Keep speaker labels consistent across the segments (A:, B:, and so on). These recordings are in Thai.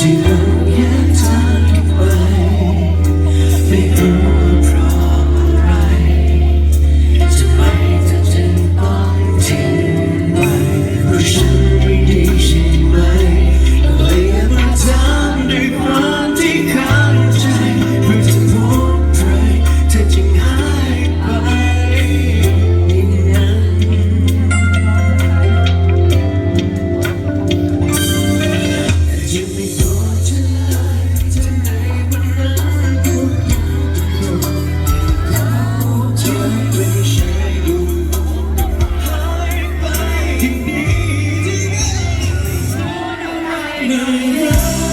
A: ตอ ไ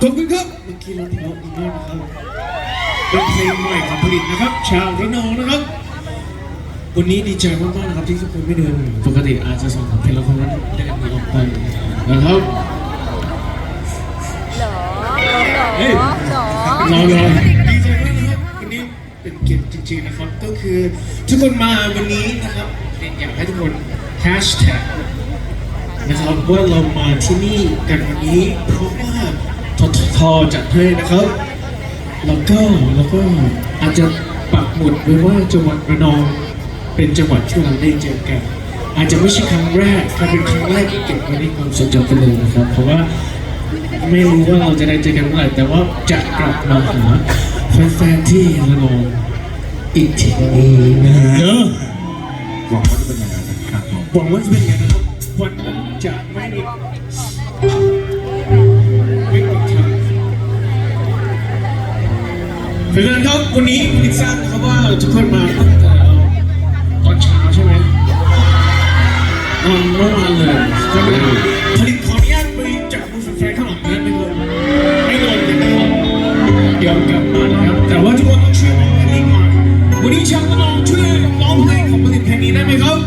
A: ขอบคุณครับเมื่อกี้เราเพราะอีกแล้วนะครับเป็นเพลงใหม่ของผลิตนะครับ ชาวระนองนะครับ วันนี้ดีใจมากๆนะครับที่ทุกคนไม่เดินปกติอาจจะส่งเพลงละครนั้นได้กันออกไปนะครับ
B: เหรอ
A: เฮ้ย
B: เหรอเหรอ
A: รอรอดีใจมากนะครับวันนี้เป็นเกียรติจริงๆนะครับ ก็คือทุกคนมาวันนี้นะครับอยากให้ทุกคนแฮชแท็กนะครับว่าเรามาที่นี่กันวันนี้เพราะว่า ทททจัดให้นะครับ แล้วก็แล้วก็อาจจะปักหมุดไว้ว่าจังหวัดระนอง เป็นจังหวัดที่เราได้เจอกัน อาจจะไม่ใช่ครั้งแรกถ้าเป็นครั้งแรกก็เก็บไว้ในความทรงจำไปเลยนะครับ เพราะว่าไม่รู้ว่าเราจะได้เจอกันเมื่อไหร่แต่ว่าจะกลับมาหาแฟนๆที่ระนองอีกทีนะเนอะ
C: หวังว่าจะเป็นอย่างนั้นนะครับผม
A: หวังว่าจะเป็นอย่างนั้นนะครับวันนั้นจะไม่ไม่ เพราะฉะนั้นครับวันนี้พิซซ่านะครับว่าทุกคนมาตั้งแต่ตอนเช้าใช่ไหมตอนเมื่อวานเลยใช่ไหมผลิตขออนุญาตไปจับมือแฟนๆข้างหลังนั้นไม่เลยไม่เลยนะครับเดี๋ยวกลับมานะครับแต่ว่าทุกคนต้องช่วยร้องเพลงก่อนวันนี้ชาวระนองช่วยร้องเพลงของผลิตเพลงนี้ได้ไหมครับ